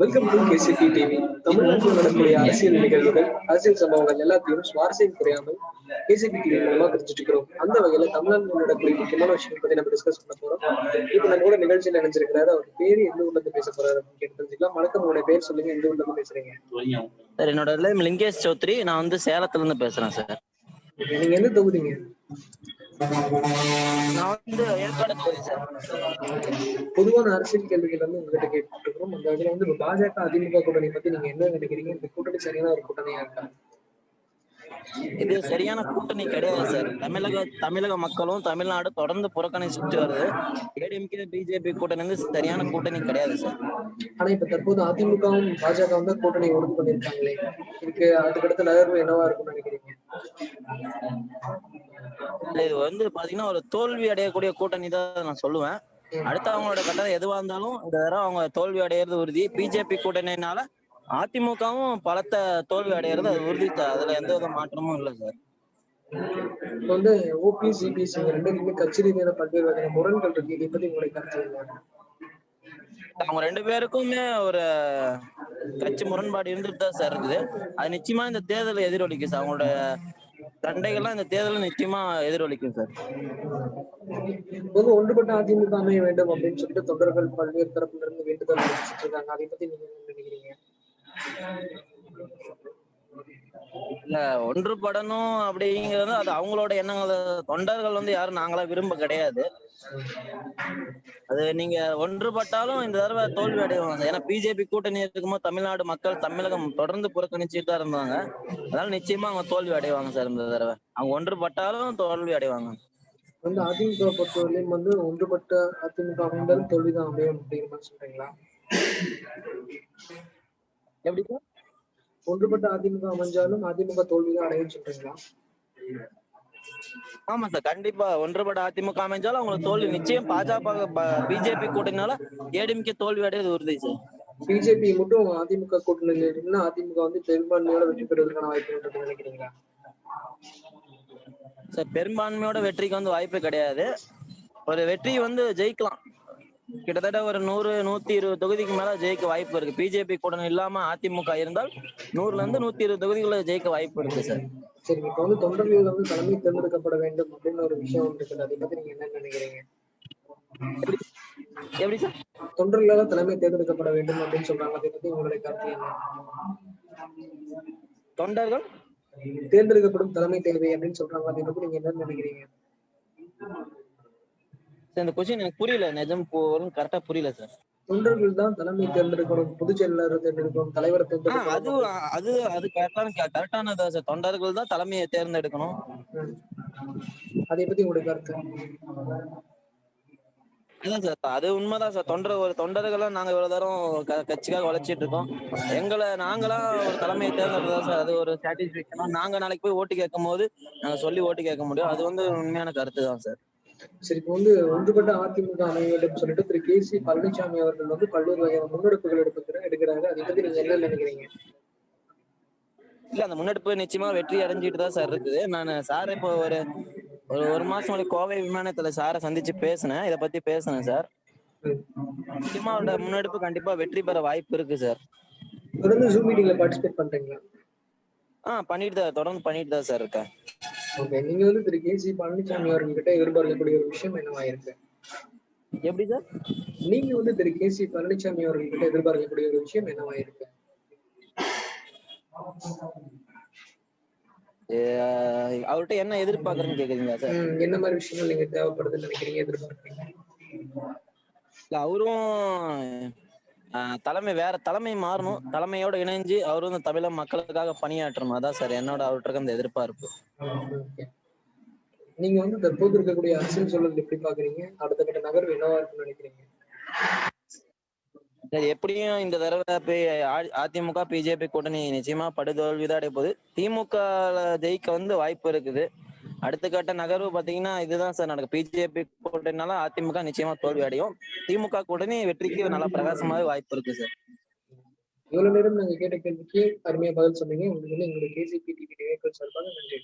Welcome to KCP TV தமிழ்நாட்டில் நடக்கக்கூடிய அரசியல் நிகழ்வுகள் அரசியல் சம்பவங்கள் எல்லாத்தையும் சுவாரஸ்யம் குறையாமல் கேசிபி டிவி மூலமா தெரிஞ்சுட்டு இருக்கிறோம். அந்த வகையில தமிழ்நாட்டில் நடக்கக்கூடிய முக்கியமான விஷயங்கள் பத்தி நம்ம டிஸ்கஸ் பண்ண போறோம். இப்போ நம்ம கூட நிகழ்ச்சியில் நினைச்சிருக்கிறாரு அவர் பேரு எந்த ஊர்ல இருந்து பேச போறாரு அப்படின்னு தெரிஞ்சுக்கலாம். வணக்கம் உங்களுடைய பேர் சொல்லுங்க. எந்த ஊர்ல இருந்து பேசுறீங்க? சார் என்னோட லிங்கேஷ் சௌத்ரி. நான் வந்து சேலத்துல இருந்து பேசுறேன் சார். நீங்க எந்த தொகுதிங்க? நான் வந்து ஏற்காடு தொகுதி சார். பொதுவான அரசியல் கேள்விகள் வந்து உங்ககிட்ட கேட்டுக்கிறோம் அந்த வகையில வந்து பாஜக அதிமுக கூட்டணி பத்தி நீங்க என்ன நினைக்கிறீங்க? இந்த கூட்டணி சரியான ஒரு கூட்டணியா இருக்கா? இது சரியான கூட்டணி கிடையாது சார். தமிழக தமிழக மக்களும் தமிழ்நாடு தொடர்ந்து புறக்கணிச்சுட்டு வருது. ஏடிஎம்கே பிஜேபி கூட்டணி வந்து சரியான கூட்டணி கிடையாது சார். ஆனா இப்ப தற்போது அதிமுகவும் பாஜகவும் தான் கூட்டணி உறுதி பண்ணிருக்காங்களே இதுக்கு அதுக்கடுத்த நகர்வு என்னவா இருக்கும்னு நினைக்கிறீங்க? இது வந்து பாத்தீங்கன்னா ஒரு தோல்வி அடையக்கூடிய கூட்டணி தான் நான் சொல்லுவேன். அடுத்து அவங்களோட கட்டளை எதுவா இருந்தாலும் இந்த தடவை அவங்க தோல்வி அடையிறது உறுதி. பிஜேபி கூட்டணினால அதிமுகவும் பலத்த தோல்வி அடையிறது அது உறுதி சார். அதுல எந்த வித மாற்றமும் இல்லை சார். வந்து ஓபி சிபிஎஸ் ரெண்டு பேருமே கட்சி ரீதியான பல்வேறு வகையான முரண்கள் இருக்கு. இதை பத்தி உங்களுடைய கருத்து? அவங்க ரெண்டு பேருக்குமே ஒரு கட்சி முரண்பாடு இருந்துட்டு தான் சார் இருக்குது. அது நிச்சயமா இந்த தேர்தல் எதிரொலிக்கும் சார். அவங்களோட சண்டைகள்லாம் இந்த தேர்தல் நிச்சயமா எதிரொலிக்கும் சார். வந்து ஒன்றுபட்ட அதிமுக அமைய வேண்டும் அப்படின்னு சொல்லிட்டு தொண்டர்கள் பல்வேறு தரப்புல இருந்து வேண்டுதல் இருக்காங்க. அதை பத்தி நீங்க இல்ல ஒன்றுபடணும் அப்படிங்கிறது அது அவங்களோட எண்ணங்கள். தொண்டர்கள் வந்து யாரும் நாங்களா விரும்ப கிடையாது. அது நீங்க ஒன்றுபட்டாலும் இந்த தடவை தோல்வி அடைவாங்க. ஏன்னா பிஜேபி கூட்டணி இருக்கும்போது தமிழ்நாடு மக்கள் தமிழகம் தொடர்ந்து புறக்கணிச்சுட்டு தான் இருந்தாங்க. அதனால நிச்சயமா அவங்க தோல்வி அடைவாங்க சார் இந்த தடவை. அவங்க ஒன்றுபட்டாலும் தோல்வி அடைவாங்க. வந்து அதிமுக பொறுத்தவரையிலும் வந்து ஒன்றுபட்ட அதிமுக தோல்விதான் அமையும் அப்படிங்கிற மாதிரி சொல்றீங்களா? எப்படி சார் ஒன்றுபட்ட அதிமுக அமைஞ்சாலும் அதிமுக தோல்விதான் அடையும் சொல்றீங்களா? ஆமா சார் கண்டிப்பா ஒன்றுபட அதிமுக அமைஞ்சாலும் அவங்களுக்கு தோல்வி நிச்சயம் பாஜக பிஜேபி கூட்டணினால ஏடிஎம்கே தோல்வி அடைவது உறுதி சார். பிஜேபி மட்டும் அதிமுக கூட்டணியில் இருந்தா அதிமுக வந்து பெரும்பான்மையோட வெற்றி பெறுவதற்கான வாய்ப்பு நினைக்கிறீங்களா? சார் பெரும்பான்மையோட வெற்றிக்கு வந்து வாய்ப்பு கிடையாது. ஒரு வெற்றி வந்து ஜெயிக்கலாம். கிட்டத்தட்ட ஒரு நூறு நூத்தி இருபது தொகுதிக்கு மேல ஜெயிக்க வாய்ப்பு இருக்கு. பிஜேபி கூட்டணி இல்லாம அதிமுக இருந்தால் நூறுல இருந்து நூத்தி இருபது தொகுதிகளை ஜெயிக்க வாய்ப்பு இருக்கு சார். சரி இப்ப வந்து தொண்டர்கள் வந்து தலைமை தேர்ந்தெடுக்கப்பட வேண்டும் அப்படின்னு ஒரு விஷயம் இருக்குது. அதை பத்தி நீங்க என்ன நினைக்கிறீங்க? எப்படி சார்? தொண்டர்களால தலைமை தேர்ந்தெடுக்கப்பட வேண்டும் அப்படின்னு சொல்றாங்க. அதை பத்தி உங்களுடைய கருத்து என்ன? தொண்டர்கள்? தேர்ந்தெடுக்கப்படும் தலைமை தேவை அப்படின்னு சொல்றாங்க. அதை பத்தி நீங்க என்ன நினைக்கிறீங்க? சார், இந்த கொஸ்டின் எனக்கு புரியல. நிஜம் கரெக்டா புரியல சார். தொண்டர்கள் தான் தலைமை தேர்ந்தெடுக்கணும் பொதுச் செயலாளர் தேர்ந்தெடுக்கணும் தலைவரை தேர்ந்தெடுக்கணும். அது அது அது கரெக்டான கரெக்டானதா சார். தொண்டர்கள் தான் தலைமையை தேர்ந்தெடுக்கணும். அதை பத்தி உங்களுடைய கருத்து? அதான் சார் அது உண்மைதான் சார். தொண்டர் ஒரு தொண்டர்களா நாங்க இவ்வளவு தூரம் கட்சிக்காக உழைச்சிட்டு இருக்கோம். எங்களை நாங்களா ஒரு தலைமையை தேர்ந்தெடுத்தா சார் அது ஒரு சாட்டிஸ்பேக்ஷனா நாங்க நாளைக்கு போய் ஓட்டு கேட்கும் போது நாங்க சொல்லி ஓட்டு கேட்க முடியும். அது வந்து உண்மையான கருத்து தான் சார். சரி இப்போ வந்து ஒன்றுபட்ட அதிமுக அமைய வேண்டும் சொல்லிட்டு திரு. கே. சி. பழனிசாமி அவர்கள் வந்து பல்வேறு வகையான முன்னெடுப்புகள் எடுப்புகிற எடுக்கிறாங்க. அதை பத்தி நீங்க என்ன நினைக்கிறீங்க? இல்ல அந்த முன்னெடுப்பு நிச்சயமா வெற்றி அடைஞ்சிட்டு தான் சார் இருக்குது. நான் சார் இப்போ ஒரு ஒரு ஒரு மாசம் முன்னாடி கோவை விமானத்துல சாரை சந்திச்சு பேசினேன். இதை பத்தி பேசினேன் சார். நிச்சயமா அவரோட முன்னெடுப்பு கண்டிப்பா வெற்றி பெற வாய்ப்பு இருக்கு சார். தொடர்ந்து ஜூம் மீட்டிங்ல பார்ட்டிசிபேட் பண்றீங்களா? ஆ பண்ணிட்டு தான் தொடர்ந்து பண்ணிட்டு தான் சார் இருக்கேன். ஓகே நீங்க வந்து திரு கே சி பழனிசாமி அவர்கிட்ட எதிர்பார்க்கக்கூடிய ஒரு விஷயம் என்னவா இருக்கு எப்படி சார் நீங்க வந்து திரு கே சி பழனிசாமி அவர்கிட்ட எதிர்பார்க்கக்கூடிய ஒரு விஷயம் என்னவா இருக்கு அவர்கிட்ட என்ன எதிர்பார்க்கறேன்னு கேக்குறீங்களா சார் என்ன மாதிரி விஷயங்கள் நீங்க தேவைப்படுதுன்னு நினைக்கிறீங்க எதிர்பார்க்கறீங்க? இல்ல அவரும் தலைமை வேற தலைமை மாறணும். தலைமையோட இணைஞ்சு அவரும் இந்த தமிழக மக்களுக்காக பணியாற்றணும். அதான் சார் என்னோட அவர்கிட்ட அந்த எதிர்பார்ப்பு. நீங்க வந்து தற்போது இருக்கக்கூடிய அரசியல் சூழல் எப்படி பாக்குறீங்க? அடுத்த கட்ட நகர்வு என்னவா இருக்குன்னு நினைக்கிறீங்க? சரி எப்படியும் இந்த தடவை அதிமுக பிஜேபி கூட்டணி நிச்சயமா படுதோல்விதான் அடைய போகுது. திமுக ஜெயிக்க வந்து வாய்ப்பு இருக்குது. அடுத்த கட்ட நகர்வு பாத்தீங்கன்னா இதுதான் சார். நடக்கும் பிஜேபி கூட்டணினால அதிமுக நிச்சயமா தோல்வி அடையும் திமுக கூட்டணி வெற்றிக்கு நல்லா பிரகாசமாவே வாய்ப்பு இருக்கு சார். இவ்வளவு நேரம் நாங்க கேட்ட கேள்விக்கு அருமையா பதில் சொன்னீங்க. உங்களுக்கு வந்து எங்களுடைய கேசிபி டிவி சார்பாக நன்றி.